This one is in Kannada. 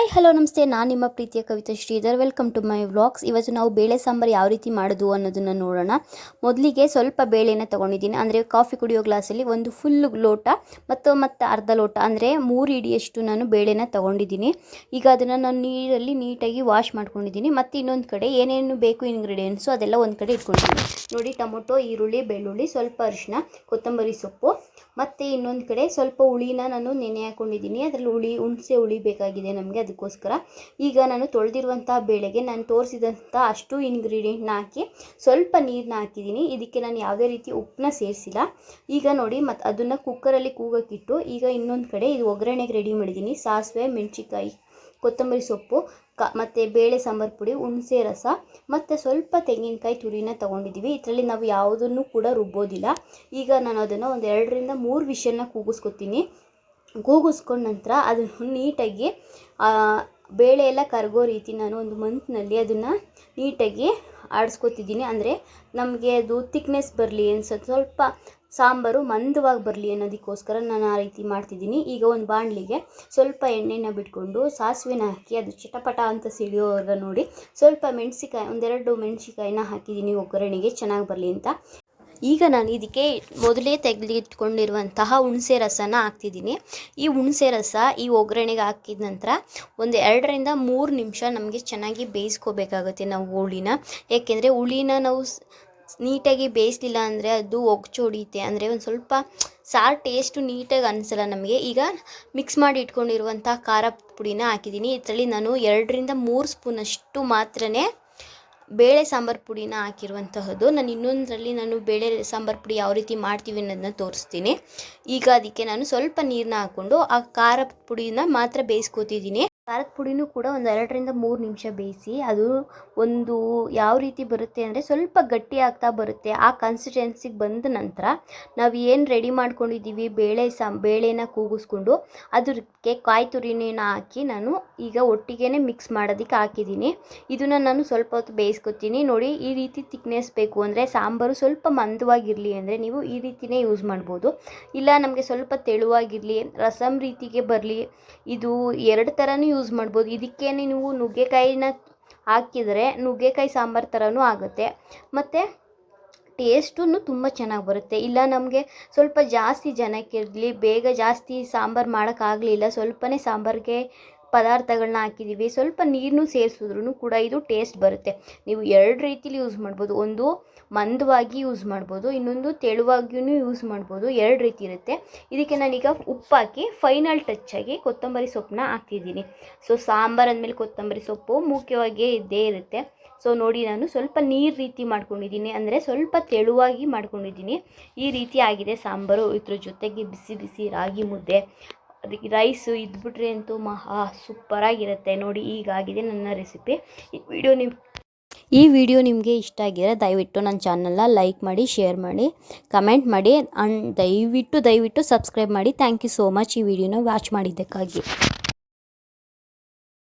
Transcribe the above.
ಹಾಯ್ ಹಲೋ ನಮಸ್ತೆ. ನಾನು ನಿಮ್ಮ ಪ್ರೀತಿಯ Kavitha Sridhar. Welcome to my vlogs ಇವತ್ತು ನಾವು ಬೇಳೆ ಸಾಂಬಾರು ಯಾವ ರೀತಿ ಮಾಡೋದು ಅನ್ನೋದನ್ನು ನೋಡೋಣ. ಮೊದಲಿಗೆ ಸ್ವಲ್ಪ ಬೇಳೆನ ತೊಗೊಂಡಿದ್ದೀನಿ. ಅಂದರೆ ಕಾಫಿ ಕುಡಿಯೋ ಗ್ಲಾಸಲ್ಲಿ ಒಂದು ಫುಲ್ ಲೋಟ ಮತ್ತು ಮತ್ತು ಅರ್ಧ ಲೋಟ, ಅಂದರೆ ಮೂರು ಇಡಿಯಷ್ಟು ನಾನು ಬೇಳೆನ ತೊಗೊಂಡಿದ್ದೀನಿ. ಈಗ ಅದನ್ನು ನಾನು ನೀರಲ್ಲಿ ನೀಟಾಗಿ ವಾಶ್ ಮಾಡ್ಕೊಂಡಿದ್ದೀನಿ. ಮತ್ತು ಇನ್ನೊಂದು ಕಡೆ ಏನೇನು ಬೇಕು ಇಂಗ್ರೀಡಿಯೆಂಟ್ಸು ಅದೆಲ್ಲ ಒಂದು ಕಡೆ ಇಟ್ಕೊಂಡಿದ್ದೀನಿ. ನೋಡಿ, ಟೊಮೊಟೊ, ಈರುಳ್ಳಿ, ಬೆಳ್ಳುಳ್ಳಿ, ಸ್ವಲ್ಪ ಅರಿಶಿನ ಕೊತ್ತಂಬರಿ ಸೊಪ್ಪು ಮತ್ತು ಇನ್ನೊಂದು ಕಡೆ ಸ್ವಲ್ಪ ಹುಳಿನ ನಾನು ನೆನೆ ಹಾಕೊಂಡಿದ್ದೀನಿ. ಅದರಲ್ಲಿ ಹುಳಿ, ಹುಣಸೆ ಹುಳಿ ಬೇಕಾಗಿದೆ ನಮಗೆ ಅದಕ್ಕೋಸ್ಕರ. ಈಗ ನಾನು ತೊಳೆದಿರುವಂಥ ಬೇಳೆಗೆ ನಾನು ತೋರಿಸಿದಂಥ ಅಷ್ಟು ಇಂಗ್ರೀಡಿಯೆಂಟ್ನ ಹಾಕಿ ಸ್ವಲ್ಪ ನೀರನ್ನ ಹಾಕಿದ್ದೀನಿ. ಇದಕ್ಕೆ ನಾನು ಯಾವುದೇ ರೀತಿ ಉಪ್ಪನ್ನ ಸೇರಿಸಿಲ್ಲ. ಈಗ ನೋಡಿ ಮತ್ತು ಅದನ್ನು ಕುಕ್ಕರಲ್ಲಿ ಕೂಗಕ್ಕಿಟ್ಟು ಈಗ ಇನ್ನೊಂದು ಕಡೆ ಇದು ಒಗ್ಗರಣೆಗೆ ರೆಡಿ ಮಾಡಿದ್ದೀನಿ. ಸಾಸಿವೆ ಮೆಣಸಿಕಾಯಿ ಕೊತ್ತಂಬರಿ ಸೊಪ್ಪು, ಕ, ಮತ್ತು ಬೇಳೆ ಸಾಂಬಾರು ಪುಡಿ, ಹುಣಸೆ ರಸ, ಮತ್ತು ಸ್ವಲ್ಪ ತೆಂಗಿನಕಾಯಿ ತುರಿನ ತೊಗೊಂಡಿದ್ದೀವಿ. ಇದರಲ್ಲಿ ನಾವು ಯಾವುದನ್ನು ಕೂಡ ರುಬ್ಬೋದಿಲ್ಲ. ಈಗ ನಾನು ಅದನ್ನು ಒಂದು ಎರಡರಿಂದ ಮೂರು ವಿಷನ್ನ ಕೂಗಿಸ್ಕೊತೀನಿ. ಕೂಗಿಸ್ಕೊಂಡ ನಂತರ ಅದನ್ನು ನೀಟಾಗಿ ಬೇಳೆ ಎಲ್ಲ ಕರಗೋ ರೀತಿ ನಾನು ಒಂದು ಮಂತ್ನಲ್ಲಿ ಅದನ್ನು ನೀಟಾಗಿ ಆಡಿಸ್ಕೊತಿದ್ದೀನಿ. ಅಂದರೆ ನಮಗೆ ಅದು ತಿಕ್ನೆಸ್ ಬರಲಿ ಅನ್ಸೋದು ಸ್ವಲ್ಪ ಸಾಂಬಾರು ಮಂದವಾಗಿ ಬರಲಿ ಅನ್ನೋದಕ್ಕೋಸ್ಕರ ನಾನು ಆ ರೀತಿ ಮಾಡ್ತಿದ್ದೀನಿ. ಈಗ ಒಂದು ಬಾಣಲಿಗೆ ಸ್ವಲ್ಪ ಎಣ್ಣೆನ ಬಿಟ್ಕೊಂಡು ಸಾಸಿವೆನ ಹಾಕಿ ಅದು ಚಟಪಟ ಅಂತ ಸಿಡಿಯೋವಾಗ ನೋಡಿ ಸ್ವಲ್ಪ ಮೆಣಸಿಕಾಯಿ ಒಂದೆರಡು ಮೆಣಸಿಕಾಯಿನ ಹಾಕಿದ್ದೀನಿ ಒಗ್ಗರಣೆಗೆ, ಚೆನ್ನಾಗಿ ಬರಲಿ ಅಂತ. ಈಗ ನಾನು ಇದಕ್ಕೆ ಮೊದಲೇ ತೆಗೆದಿಟ್ಕೊಂಡಿರುವಂತಹ ಹುಣಸೆ ರಸನ ಹಾಕ್ತಿದ್ದೀನಿ. ಈ ಹುಣಸೆ ರಸ ಈ ಒಗ್ಗರಣೆಗೆ ಹಾಕಿದ ನಂತರ ಒಂದು ಎರಡರಿಂದ ಮೂರು ನಿಮಿಷ ನಮಗೆ ಚೆನ್ನಾಗಿ ಬೇಯಿಸ್ಕೋಬೇಕಾಗುತ್ತೆ ನಾವು ಹುಳಿನ. ಯಾಕೆಂದರೆ ಹುಳಿನ ನಾವು ನೀಟಾಗಿ ಬೇಯಿಸಲಿಲ್ಲ ಅಂದರೆ ಅದು ಒಗ್ಚೊಡಿಯುತ್ತೆ ಅಂದರೆ ಒಂದು ಸ್ವಲ್ಪ ಸಾರು ಟೇಸ್ಟು ನೀಟಾಗಿ ಅನಿಸಲ್ಲ ನಮಗೆ. ಈಗ ಮಿಕ್ಸ್ ಮಾಡಿ ಇಟ್ಕೊಂಡಿರುವಂಥ ಖಾರ ಪುಡಿನ ಹಾಕಿದ್ದೀನಿ. ಇದರಲ್ಲಿ ನಾನು ಎರಡರಿಂದ ಮೂರು ಸ್ಪೂನಷ್ಟು ಮಾತ್ರ ಬೇಳೆ ಸಾಂಬಾರು ಪುಡಿನ ಹಾಕಿರುವಂತಹದ್ದು. ನಾನು ಇನ್ನೊಂದರಲ್ಲಿ ನಾನು ಬೇಳೆ ಸಾಂಬಾರು ಪುಡಿ ಯಾವ ರೀತಿ ಮಾಡ್ತೀವಿ ಅನ್ನೋದನ್ನ ತೋರಿಸ್ತೀನಿ. ಈಗ ಅದಕ್ಕೆ ನಾನು ಸ್ವಲ್ಪ ನೀರನ್ನ ಹಾಕ್ಕೊಂಡು ಆ ಖಾರ ಪುಡಿನ ಮಾತ್ರ ಬೇಯಿಸ್ಕೊತಿದ್ದೀನಿ. ಖಾರದ ಪುಡಿನೂ ಕೂಡ ಒಂದು ಎರಡರಿಂದ ಮೂರು ನಿಮಿಷ ಬೇಯಿಸಿ ಅದು ಒಂದು ಯಾವ ರೀತಿ ಬರುತ್ತೆ ಅಂದರೆ ಸ್ವಲ್ಪ ಗಟ್ಟಿ ಆಗ್ತಾ ಬರುತ್ತೆ. ಆ ಕನ್ಸಿಸ್ಟೆನ್ಸಿಗೆ ಬಂದ ನಂತರ ನಾವು ಏನು ರೆಡಿ ಮಾಡ್ಕೊಂಡಿದ್ದೀವಿ? ಬೇಳೆ ಸಾಂ, ಬೇಳೆನ ಕೂಗಿಸ್ಕೊಂಡು ಅದಕ್ಕೆ ಕಾಯಿ ತುರಿನ ಹಾಕಿ ನಾನು ಈಗ ಒಟ್ಟಿಗೆ ಮಿಕ್ಸ್ ಮಾಡೋದಕ್ಕೆ ಹಾಕಿದ್ದೀನಿ. ಇದನ್ನು ನಾನು ಸ್ವಲ್ಪ ಹೊತ್ತು ಬೇಯಿಸ್ಕೊತೀನಿ. ನೋಡಿ ಈ ರೀತಿ ತಿಕ್ನೆಸ್ ಬೇಕು ಅಂದರೆ ಸಾಂಬಾರು ಸ್ವಲ್ಪ ಮಂದವಾಗಿರಲಿ ಅಂದರೆ ನೀವು ಈ ರೀತಿಯೇ ಯೂಸ್ ಮಾಡ್ಬೋದು. ಇಲ್ಲ ನಮಗೆ ಸ್ವಲ್ಪ ತೆಳುವಾಗಿರಲಿ ರಸಮ್ ರೀತಿಗೆ ಬರಲಿ, ಇದು ಎರಡು ಥರನೂ ಮಾಡ್ಬೋದು. ಇದಕ್ಕೆ ನೀವು ನುಗ್ಗೆಕಾಯಿನ ಹಾಕಿದರೆ ನುಗ್ಗೆಕಾಯಿ ಸಾಂಬಾರು ಥರನೂ ಆಗುತ್ತೆ. ಮತ್ತು ಟೇಸ್ಟೂ ತುಂಬ ಚೆನ್ನಾಗಿ ಬರುತ್ತೆ. ಇಲ್ಲ ನಮಗೆ ಸ್ವಲ್ಪ ಜಾಸ್ತಿ ಜನಕ್ಕಿರಲಿ ಬೇಗ ಜಾಸ್ತಿ ಸಾಂಬಾರು ಮಾಡೋಕ್ಕಾಗಲಿಲ್ಲ ಸ್ವಲ್ಪನೇ ಸಾಂಬಾರಿಗೆ ಪದಾರ್ಥಗಳನ್ನ ಹಾಕಿದ್ದೀವಿ ಸ್ವಲ್ಪ ನೀರನ್ನು ಸೇರಿಸಿದ್ರೂ ಕೂಡ ಇದು ಟೇಸ್ಟ್ ಬರುತ್ತೆ. ನೀವು ಎರಡು ರೀತಿಲಿ ಯೂಸ್ ಮಾಡ್ಬೋದು. ಒಂದು ಮಂದವಾಗಿ ಯೂಸ್ ಮಾಡ್ಬೋದು. ಇನ್ನೊಂದು ತೆಳುವಾಗಿಯೂ ಯೂಸ್ ಮಾಡ್ಬೋದು. ಎರಡು ರೀತಿ ಇರುತ್ತೆ. ಇದಕ್ಕೆ ನಾನೀಗ ಹಾಕಿ ಫೈನಲ್ ಆಗಿ ಕೊತ್ತಂಬರಿ ಸೊಪ್ಪನ್ನ ಹಾಕ್ತಿದ್ದೀನಿ. ಸೊ ಸಾಂಬಾರು ಅಂದಮೇಲೆ ಕೊತ್ತಂಬರಿ ಸೊಪ್ಪು ಮುಖ್ಯವಾಗಿ ಇದ್ದೇ ಇರುತ್ತೆ. ಸೊ ನೋಡಿ ನಾನು ಸ್ವಲ್ಪ ನೀರು ರೀತಿ ಮಾಡ್ಕೊಂಡಿದ್ದೀನಿ. ಅಂದರೆ ಸ್ವಲ್ಪ ತೆಳುವಾಗಿ ಮಾಡ್ಕೊಂಡಿದ್ದೀನಿ. ಈ ರೀತಿ ಆಗಿದೆ ಸಾಂಬಾರು. ಇದ್ರ ಜೊತೆಗೆ ಬಿಸಿ ಬಿಸಿ ರಾಗಿ ಮುದ್ದೆ. ಅದಕ್ಕೆ ರೈಸು ಇದ್ಬಿಟ್ರೆ ಅಂತೂ ಮಹಾ ಸೂಪರಾಗಿರುತ್ತೆ. ನೋಡಿ ಈಗಾಗಿದೆ ನನ್ನ ರೆಸಿಪಿ ಈ ವಿಡಿಯೋ ನಿಮ್ಮ ಈ ವಿಡಿಯೋ ನಿಮಗೆ ಇಷ್ಟ ಆಗಿದ್ರೆ ದಯವಿಟ್ಟು ನನ್ನ ಚಾನಲ್ನ ಲೈಕ್ ಮಾಡಿ ಶೇರ್ ಮಾಡಿ ಕಮೆಂಟ್ ಮಾಡಿ ಆ್ಯಂಡ್ ದಯವಿಟ್ಟು ದಯವಿಟ್ಟು ಸಬ್ಸ್ಕ್ರೈಬ್ ಮಾಡಿ. ಥ್ಯಾಂಕ್ ಯು ಸೋ ಮಚ್ ಈ ವಿಡಿಯೋನ ವಾಚ್ ಮಾಡಿದ್ದಕ್ಕಾಗಿ.